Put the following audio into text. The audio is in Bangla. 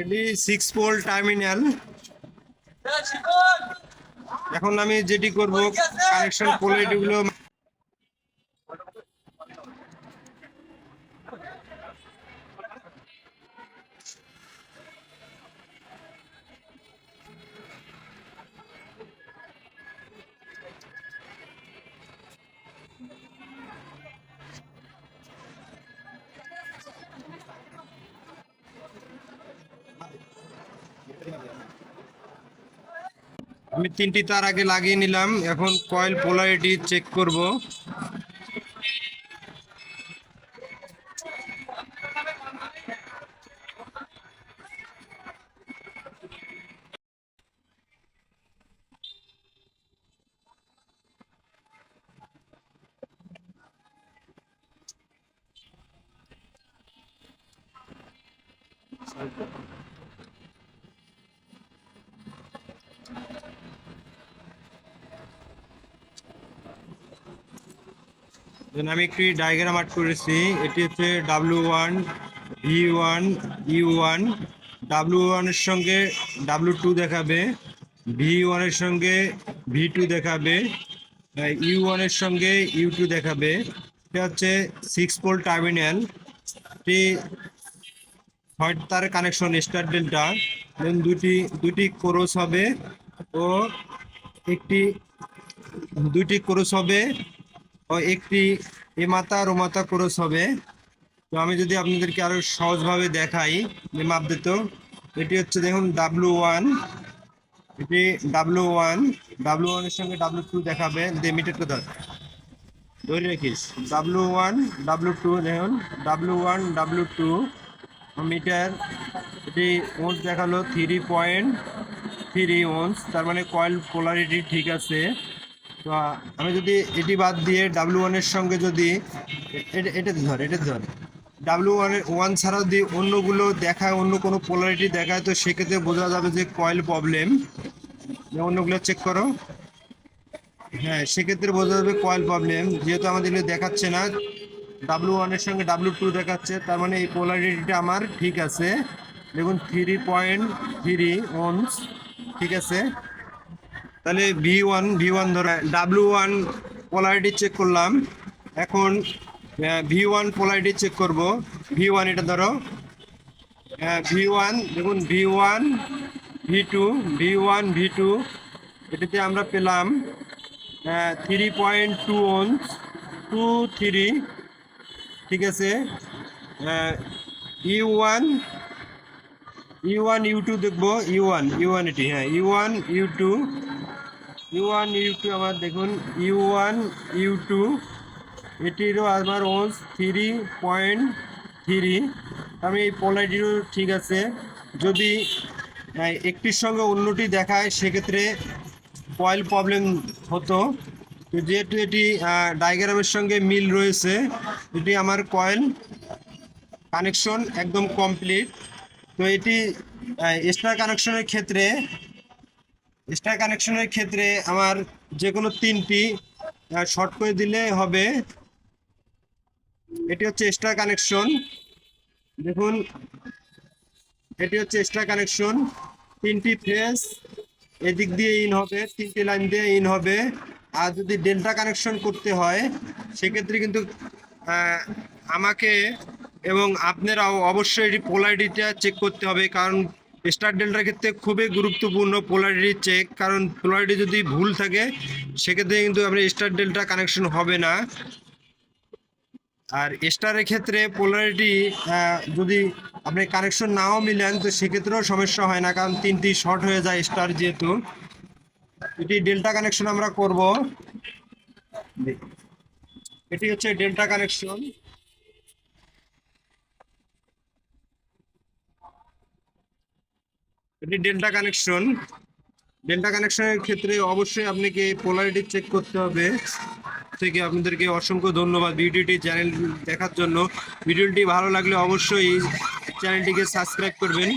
এটি সিক্স পোল টার্মিনাল এখন আমি যেটি করব কানেকশন কোয়ালিটিগুলো আমি তিনটি তার আগে লাগিয়ে নিলাম। এখন কয়েল পোলারিটি চেক করব। দেন আমি একটি ডায়াগ্রাম আর্ট করেছি। এটি হচ্ছে W one V one U one W ওয়ানের সঙ্গে ডাব্লু টু দেখাবে ভি ওয়ানের সঙ্গে ভি টু দেখাবে ইউ ওয়ানের সঙ্গে ইউ টু দেখাবে। এটা হচ্ছে সিক্স পোল টার্মিনাল এটি ছয় তার কানেকশন স্টার ডেল্টা দেন দুটি দুটি কোরস হবে ও একটি, দুটি ক্রস হবে। ও একটি এ মাথা ও মাথা ক্রস হবে। তো আমি যদি আপনাদেরকে আরও সহজভাবে দেখাই যে মাপ দিত এটি হচ্ছে দেখুন ডাব্লু ওয়ান এটি ডাব্লু ওয়ান ডাব্লু ওয়ানের সঙ্গে ডাব্লু টু দেখাবে দে মিটারটা ধর। ধরে রাখিস ডাব্লু ওয়ান ডাব্লু টু দেখুন W one W two metre, এটি ওন্স দেখাল থ্রি পয়েন্ট থ্রি ওন্স তার মানে কয়েল পোলারিটি ঠিক আছে। তো আমি যদি এটি বাদ দিয়ে ডাব্লু ওয়ানের সঙ্গে যদি এটা ধর এটা ধর। ডাব্লু ওয়ানের ওয়ান ছাড়াও যদি অন্যগুলো দেখায়, অন্য কোনো পোলারিটি দেখায়, তো সেক্ষেত্রে বোঝা যাবে যে কয়েল প্রবলেম অন্যগুলো চেক করো। হ্যাঁ সেক্ষেত্রে বোঝা যাবে কয়েল প্রবলেম যেহেতু আমাদের দেখাচ্ছে না ডাব্লু ওয়ানের সঙ্গে ডাব্লু টু দেখাচ্ছে, তার মানে এই পোলারিটিটা আমার ঠিক আছে। দেখুন থ্রি পয়েন্ট থ্রি ওনস ঠিক আছে? তাহলে ভি ওয়ান ভি ওয়ান ধরো ডাব্লু ওয়ান পোলারিটি চেক করলাম। এখন ভি ওয়ান পোলারিটি চেক করব। ভি ওয়ান এটা ধরো। ভি ওয়ান দেখুন V one V two V one V two এটাতে আমরা পেলাম three point two ohms two three ঠিক আছে? U one U one U two দেখব। ইউ ওয়ান ইউ ওয়ান এটি হ্যাঁ U one U two U one, U two আমার দেখুন, ইউ ওয়ান, ইউ টু, এটিরও আমার ওন্স থ্রি পয়েন্ট থ্রি। আমি এই পোলারিটিও ঠিক আছে। যদি একটির সঙ্গে অন্যটি দেখায়, সেক্ষেত্রে কয়েল প্রবলেম হতো। যেহেতু এটি ডায়াগ্রামের সঙ্গে মিল রয়েছে, এটি আমার কয়েল কানেকশন একদম কমপ্লিট তো এটি এক্সট্রা কানেকশনের ক্ষেত্রে এক্সট্রা কানেকশনের ক্ষেত্রে আমার যে কোনো তিনটি শর্ট করে দিলে হবে। এটি হচ্ছে এক্সট্রা কানেকশন। দেখুন, এটি হচ্ছে এক্সট্রা কানেকশন। তিনটি ফেস, এদিক দিয়ে ইন হবে, তিনটি লাইন দিয়ে ইন হবে। আর যদি ডেল্টা কানেকশন করতে হয়, সেক্ষেত্রে কিন্তু আমাকে এবং আপনারাও অবশ্যই এটি পোলারিটিটা চেক করতে হবে। কারণ স্টার ডেল্টার ক্ষেত্রে খুবই গুরুত্বপূর্ণ পোলারিটি চেক কারণ পোলারিটি যদি ভুল থাকে, সেক্ষেত্রে কিন্তু আপনার স্টার ডেল্টা কানেকশন হবে না। আর স্টারের ক্ষেত্রে পোলারিটি যদি আপনি কানেকশন নাও মিলেন, তো সেক্ষেত্রেও সমস্যা হয় না, কারণ তিনটি শর্ট হয়ে যায় স্টার যেহেতু। এটি ডেল্টা কানেকশন আমরা করব। এটি হচ্ছে ডেল্টা কানেকশন এটি ডেল্টা কানেকশন। ডেল্টা কানেকশনের ক্ষেত্রে অবশ্যই আপনাকে পোলারিটি চেক করতে হবে। থেকে আপনাদেরকে অসংখ্য ধন্যবাদ ভিডিওটি, চ্যানেল দেখার জন্য। ভিডিওটি ভালো লাগলে অবশ্যই চ্যানেলটিকে সাবস্ক্রাইব করবেন।